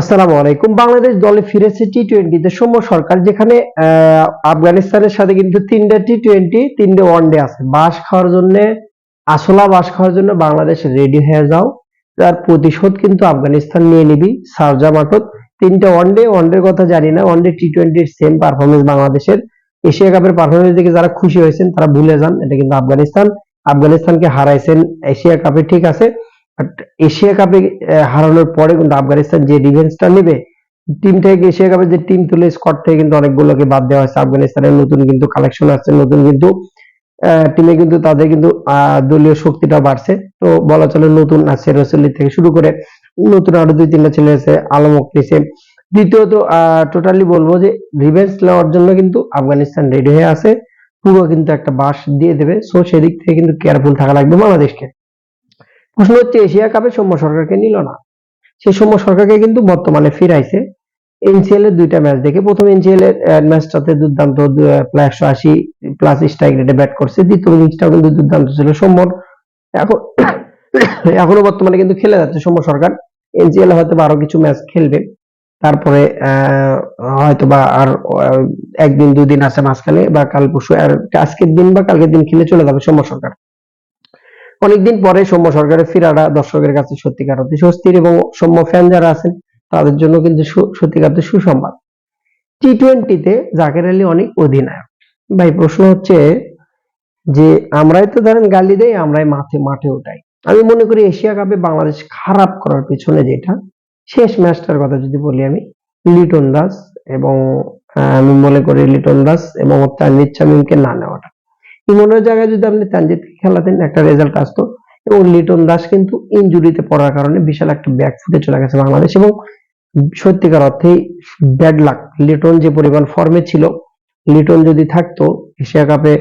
আসসালামু আলাইকুম। বাংলাদেশ দলে ফিরেছে টি টোয়েন্টিতে সৌম্য সরকার, যেখানে আফগানিস্তানের সাথে কিন্তু তিনটা টি টোয়েন্টি তিনটে ওয়ানডে আছে। বাস খাওয়ার জন্য, আসলা বাস খাওয়ার জন্য বাংলাদেশ রেডি হয়ে যাও। তার প্রতিশোধ কিন্তু আফগানিস্তান নিয়ে নিবি, সারজা মাঠত তিনটা ওয়ানডে ওয়ানডের কথা জানি না ওয়ানডে টি টোয়েন্টির সেম পারফরমেন্স বাংলাদেশের। এশিয়া কাপের পারফরমেন্স দেখে যারা খুশি হয়েছেন, তারা ভুলে যান, এটা কিন্তু আফগানিস্তান। আফগানিস্তানকে হারাইছেন, এশিয়া কাপে ঠিক আছে। বাট এশিয়া কাপে হারানোর পরে কিন্তু আফগানিস্তান যে রিভেঞ্জটা নেবে টিম থেকে এশিয়া কাপে যে টিম তুলে স্কট থেকে কিন্তু অনেকগুলোকে বাদ দেওয়া হয়েছে। আফগানিস্তানের নতুন কিন্তু কালেকশন আসছে, নতুন কিন্তু টিমে কিন্তু তাদের কিন্তু দলীয় শক্তিটা বাড়ছে। তো বলা চলে নতুন আছে রসুল্লি থেকে শুরু করে নতুন আরও দুই তিনটা ছেলে আছে আলমক নিছে দ্বিতীয়ত টোটালি বলব যে রিভেন্স নেওয়ার জন্য কিন্তু আফগানিস্তান রেডি হয়ে আছে। পুরো কিন্তু একটা বাস দিয়ে দেবে। সো সেদিক থেকে কিন্তু কেয়ারফুল থাকা লাগবে বাংলাদেশকে। প্রশ্ন হচ্ছে এশিয়া কাপে সৌম্য সরকারকে নিল না। সেই সৌম্য সরকারকে কিন্তু বর্তমানে ফিরাইছে। এনসিএল এর দুইটা ম্যাচ দেখে প্রথম এনসিএল এর ম্যাচটাতে দুর্দান্ত একশো আশি প্লাস স্ট্রাইক রেটে ব্যাট করছে। দ্বিতীয় ইনিংসটাও কিন্তু দুর্দান্ত ছিল। সৌম্যর এখন, এখনও বর্তমানে কিন্তু খেলে যাচ্ছে সৌম্য সরকার। এনসিএল হয়তো আরও কিছু ম্যাচ খেলবে। তারপরে হয়তো বা আর একদিন, দুদিন আছে মাঝখানে বা কাল পরশু, আর আজকের দিন বা কালকের দিন খেলে চলে যাবে সৌম্য সরকার। অনেকদিন পরে সৌম্য সরকারের ফিরাটা দর্শকের কাছে সত্যিকার অতি স্বস্তির এবং সৌম্য ফ্যান যারা আছেন, তাদের জন্য কিন্তু সত্যিকার অর্থে সুসংবাদ। টি টোয়েন্টিতে জাকের আলী অনেক অধিনায়ক। ভাই, প্রশ্ন হচ্ছে যে, আমরাই তো ধরেন গালি দেই, আমরাই মাঠে মাঠে উঠাই। আমি মনে করি এশিয়া কাপে বাংলাদেশ খারাপ করার পিছনে যেটা, শেষ ম্যাচটার কথা যদি বলি আমি, লিটন দাস এবং আমি মনে করি লিটন দাস এবং তানজিদ শামীমকে না নেওয়াটা। ইমনের জায়গায় যদি আপনি তানজিদকে খেলাতেন একটা রেজাল্ট আসতো। এবং লিটন দাস কিন্তু ইনজুরিতে পড়ার কারণে বিশাল একটা ব্যাক ফুটে চলে গেছে বাংলাদেশ। এবং সত্যিকার অর্থেই ব্যাড লাক লিটন যে পরিমাণ ফর্মে ছিল, লিটন যদি থাকতো, এশিয়া কাপে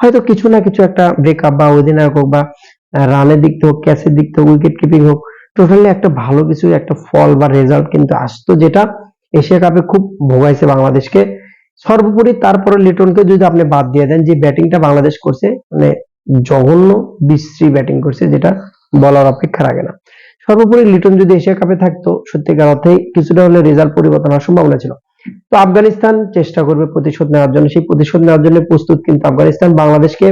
হয়তো কিছু না কিছু একটা ব্রেকআপ বা অধিনায়ক হোক বা রানের দিক থেকে হোক ক্যাচের দিক থেকে উইকেট কিপিং হোক টোটালি একটা ভালো কিছু, একটা ফল বা রেজাল্ট কিন্তু আসতো যেটা এশিয়া কাপে খুব ভোগাইছে বাংলাদেশকে। সর্বোপরি তারপরে লিটনকে যদি আপনি বাদ দিয়ে দেন, যে ব্যাটিংটা বাংলাদেশ করছে মানে জঘন্য বিশ্রী ব্যাটিং করছে, যেটা বলার অপেক্ষা রাখে না। সর্বোপরি লিটন যদি এশিয়া কাপে থাকতো, সত্যিকার অর্থে কিছুটা হলে রেজাল্ট পরিবর্তন হওয়ার সম্ভাবনা ছিল। তো আফগানিস্তান চেষ্টা করবে প্রতিশোধ নেওয়ার জন্য। সেই প্রতিশোধ নেওয়ার জন্য প্রস্তুত কিন্তু আফগানিস্তান। বাংলাদেশকে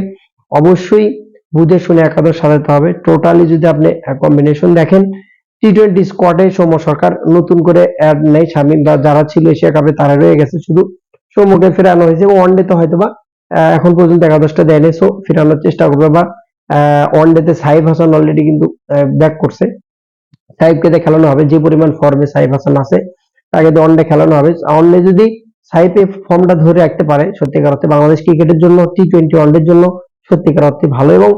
অবশ্যই বুঝে শুনে একাদশ সাজাতে হবে। টোটালি যদি আপনি কম্বিনেশন দেখেন টি টোয়েন্টি স্কোয়াডে সৌম্য সরকার নতুন করে অ্যাড নেই শামিম। বা যারা ছিল এশিয়া কাপে, তারা রয়ে গেছে শুধু সৌম্যকে ফেরানো হয়েছে। এবং ওয়ানডে তো হয়তো বা এখন পর্যন্ত একাদশটা দেয়নি সো ফেরানোর চেষ্টা করবে বা ওয়ানডেতে সাইফ হাসান অলরেডি কিন্তু ব্যাক করছে। সাইফকে খেলানো হবে, যে পরিমাণ ফর্মে সাইফ হাসান আছে, তাকে দিয়ে ওয়ানডে খেলানো হবে। ওয়ানডে যদি সাইফ ফর্মটা ধরে রাখতে পারে, সত্যিকার অর্থে বাংলাদেশ ক্রিকেটের জন্য টি টোয়েন্টি ওয়ানডের জন্য সত্যিকার অর্থে ভালো। এবং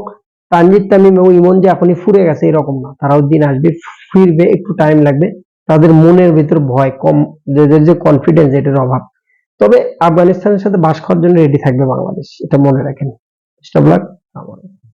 তানজিদ তামিম এবং ইমন যে এখনই ফুরে গেছে, এরকম না। তারাও দিন আসবে, ফিরবে, একটু টাইম লাগবে। তাদের মনের ভিতর ভয়, কম, যে কনফিডেন্স এটার অভাব। তবে আফগানিস্তানের সাথে বাস খাওয়ার জন্য রেডি থাকবে বাংলাদেশ এটা মনে রাখেন।